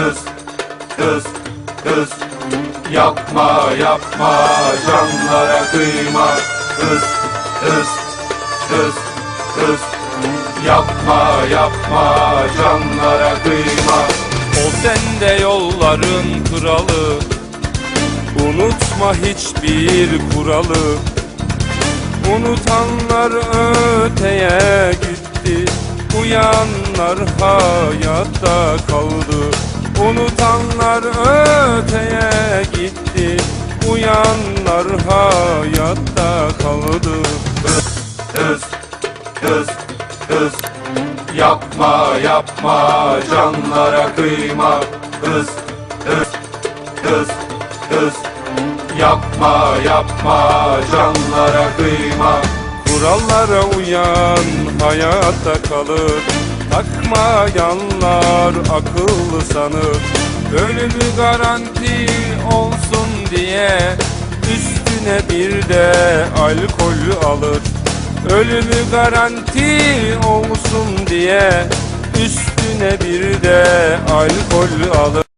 hız, hız, hız. Yapma, yapma, canlara kıyma. Hız, hız, hız, hız. Yapma, yapma, canlara kıyma. O sende yolların kralı Unutma hiçbir kuralı Unutanlar öteye gitti Uyanlar hayatta kaldı Unutanlar öteye gitti Uyanlar hayatta kaldı hız, hız, hız. Yapma, yapma, canlara kıyma. Hız, hız, hız, hız. Yapma, yapma, canlara kıyma. Kurallara uyan hayatta kalır Takma yanlar akıllı sanır. Ölümü garanti olsun diye Üstüne bir de alkol alır. Ölümü garanti olsun diye Üstüne bir de alkol alır